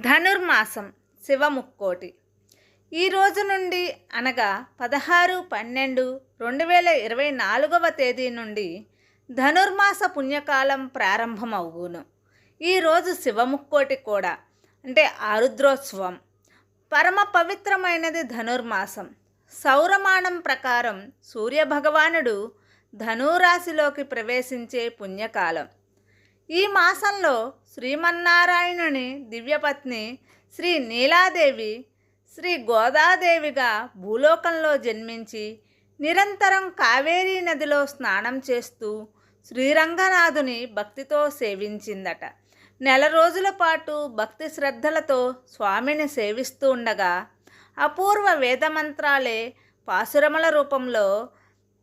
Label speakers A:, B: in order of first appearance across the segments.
A: ధనుర్మాసం శివముక్కోటి. ఈ రోజు నుండి అనగా పదహారు పన్నెండు రెండు వేల ఇరవై నాలుగవ తేదీ నుండి ధనుర్మాస పుణ్యకాలం ప్రారంభమవును. ఈరోజు శివముక్కోటి కూడా అంటే ఆరుద్రోత్సవం. పరమ పవిత్రమైనది ధనుర్మాసం. సౌరమానం ప్రకారం సూర్యభగవానుడు ధనురాశిలోకి ప్రవేశించే పుణ్యకాలం. ఈ మాసంలో శ్రీమన్నారాయణుని దివ్యపత్ని శ్రీ నీలాదేవి శ్రీ గోదాదేవిగా భూలోకంలో జన్మించి నిరంతరం కావేరీ నదిలో స్నానం చేస్తూ శ్రీరంగనాథుని భక్తితో సేవించిందట. నెల రోజుల పాటు భక్తి శ్రద్ధలతో స్వామిని సేవిస్తూ ఉండగా అపూర్వ వేదమంత్రాలే పాసురముల రూపంలో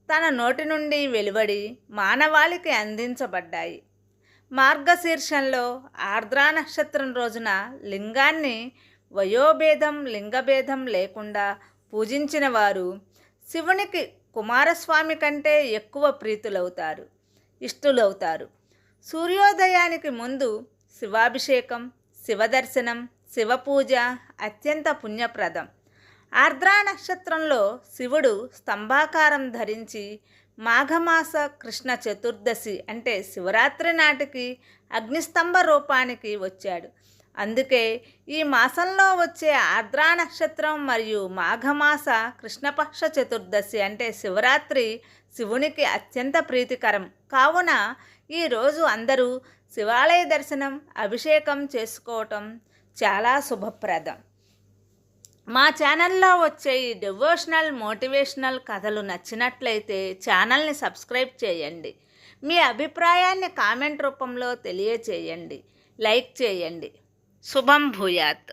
A: తన నోటి నుండి వెలువడి మానవాళికి అందించబడ్డాయి. మార్గశీర్షంలో ఆర్ద్రా నక్షత్రం రోజున లింగాన్ని వయోభేదం లింగభేదం లేకుండా పూజించిన వారు శివునికి కుమారస్వామి కంటే ఎక్కువ ప్రీతులవుతారు ఇష్టులవుతారు. సూర్యోదయానికి ముందు శివాభిషేకం శివదర్శనం శివపూజ అత్యంత పుణ్యప్రదం. ఆర్ద్రా నక్షత్రంలో శివుడు స్తంభాకారం ధరించి మాఘమాస కృష్ణ చతుర్దశి అంటే శివరాత్రి నాటికి అగ్నిస్తంభ రూపానికి వచ్చాడు. అందుకే ఈ మాసంలో వచ్చే ఆర్ద్రా నక్షత్రం మరియు మాఘమాస కృష్ణపక్ష చతుర్దశి అంటే శివరాత్రి శివునికి అత్యంత ప్రీతికరం. కావున ఈరోజు అందరూ శివాలయ దర్శనం అభిషేకం చేసుకోవటం చాలా శుభప్రదం. మా ఛానల్లో వచ్చే ఈ డివోషనల్ మోటివేషనల్ కథలు నచ్చినట్లయితే ఛానల్ని సబ్స్క్రైబ్ చేయండి. మీ అభిప్రాయాన్ని కామెంట్ రూపంలో తెలియచేయండి. లైక్ చేయండి. శుభం భూయాత్.